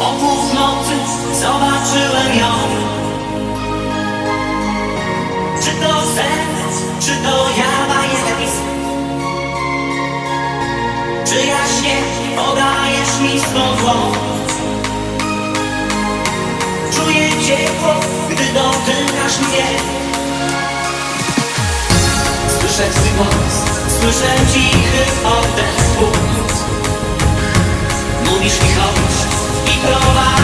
Oków nocy zobaczyłem ją. Czy to sen, czy to jawa jest Czy jaśnie podajesz mi znowu Czuję ciepło, gdy dotykasz mnie. Słyszę twój głos, słyszę cichy oddech. Mówisz mi chodź. Nova.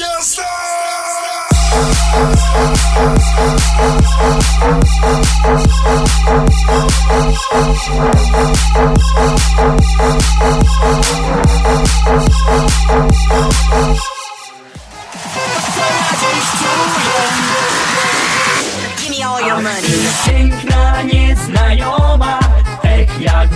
Gwiazda! Give me all your money. Piękna nieznajoma, tak jak